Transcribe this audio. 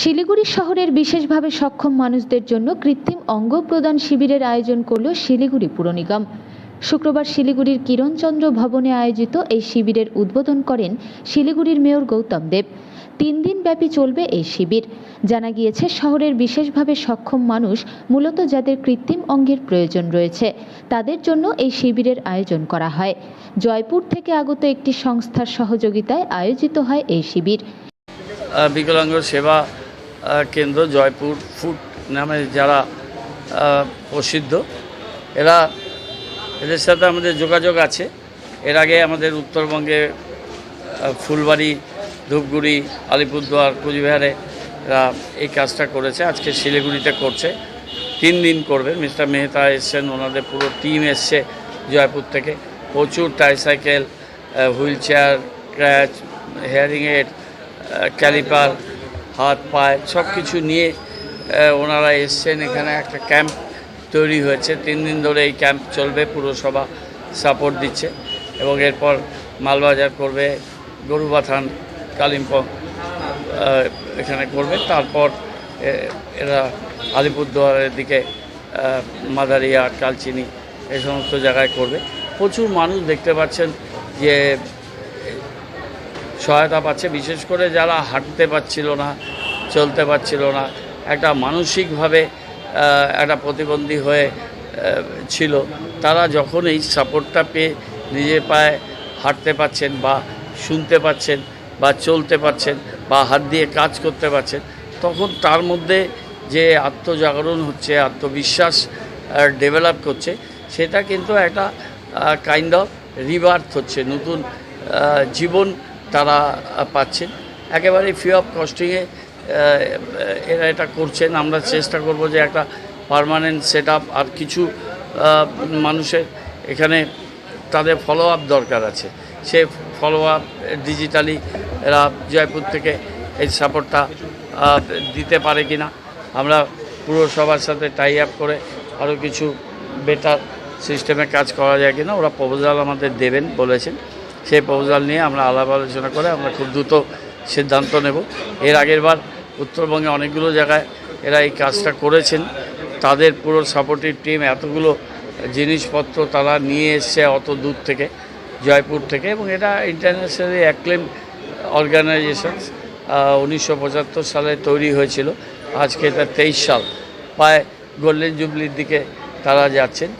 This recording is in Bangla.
শিলিগুড়ি শহরের বিশেষভাবে সক্ষম মানুষদের জন্য কৃত্রিম অঙ্গ প্রদান শিবিরের আয়োজন করল শিলিগুড়ি পুর নিগম। শুক্রবার শিলিগুড়ির কিরণচন্দ্র ভবনে আয়োজিত এই শিবিরের উদ্বোধন করেন শিলিগুড়ির মেয়র গৌতম দেব। তিন দিন ব্যাপী চলবে এই শিবির। জানা গিয়েছে, শহরের বিশেষভাবে সক্ষম মানুষ মূলত যাদের কৃত্রিম অঙ্গের প্রয়োজন রয়েছে, তাদের জন্য এই শিবিরের আয়োজন করা হয়। জয়পুর থেকে আগত একটি সংস্থার সহযোগিতায় আয়োজিত হয় এই শিবির। বিকলাঙ্গ সেবা কেন্দ্র জয়পুর ফুড নামে যারা প্রসিদ্ধ, এরা এদের সাথে আমাদের যোগাযোগ আছে। এর আগে আমাদের উত্তরবঙ্গে ফুলবাড়ি, ধূপগুড়ি, আলিপুরদুয়ার, কুচবিহারে এরা এই কাজটা করেছে। আজকে শিলিগুড়িতে করছে। তিন দিন করবে। মিস্টার মেহতা এসছেন, ওনাদের পুরো টিম এসছে জয়পুর থেকে। প্রচুর tricycle wheel chair, crutch, hearing aid caliper হাত পায়ে সব কিছু নিয়ে ওনারা এসছেন এখানে। একটা ক্যাম্প তৈরি হয়েছে। তিন দিন ধরে এই ক্যাম্প চলবে পুরসভা সাপোর্ট দিচ্ছে। এবং এরপর মালবাজার করবে, গরুবাথান, কালিম্পং এখানে করবে। তারপর এরা আলিপুরদুয়ারের দিকে মাদারিয়া, কালচিনি এই সমস্ত জায়গায় করবে। প্রচুর মানুষ দেখতে পাচ্ছেন যে সহায়তা পাচ্ছে, বিশেষ করে যারা হাঁটতে পারছিল না, চলতে পারছিল না, একটা মানসিকভাবে একটা প্রতিবন্ধী হয়ে ছিল। তারা যখন এই সাপোর্টটা পেয়ে নিজের পায়ে হাঁটতে পারছেন বা শুনতে পাচ্ছেন বা চলতে পারছেন বা হাত দিয়ে কাজ করতে পারছেন, তখন তার মধ্যে যে আত্মজাগরণ হচ্ছে, আত্মবিশ্বাস ডেভেলপ করছে, সেটা কিন্তু একটা কাইন্ড অফ রিবার্থ হচ্ছে, নতুন জীবন তারা পাচ্ছেন। একেবারে ফ্রি অফ কস্টিংয়ে এরা এটা করছেন। আমরা চেষ্টা করব যে একটা পারমানেন্ট সেট আর কিছু মানুষের এখানে তাদের ফলো আপ দরকার আছে। সে ফলো আপ ডিজিটালি এরা জয়পুর থেকে এই সাপোর্টটা দিতে পারে কি না আমরা পুরসভার সাথে টাই আপ করে আরও কিছু বেটার সিস্টেমে কাজ করা যায় কিনা, ওরা প্রপোজাল আমাদের দেবেন, বলেছেন। সেই প্রপোজাল নিয়ে আমরা আলাপ আলোচনা করে আমরা খুব দ্রুত সিদ্ধান্ত নেব। এর আগের বার উত্তরবঙ্গে অনেকগুলো জায়গায় এরা এই কাজটা করেছেন। তাদের পুরো সাপোর্টিভ টিম এতগুলো জিনিসপত্র তারা নিয়ে এসছে অত দূর থেকে, জয়পুর থেকে এবং এটা ইন্টারন্যাশনালি অ্যাক্লেম অর্গানাইজেশন উনিশশো পঁচাত্তর সালে তৈরি হয়েছিল। আজকে এটা তেইশ সাল। প্রায় গোল্ডেন জুবলির দিকে তারা যাচ্ছেন।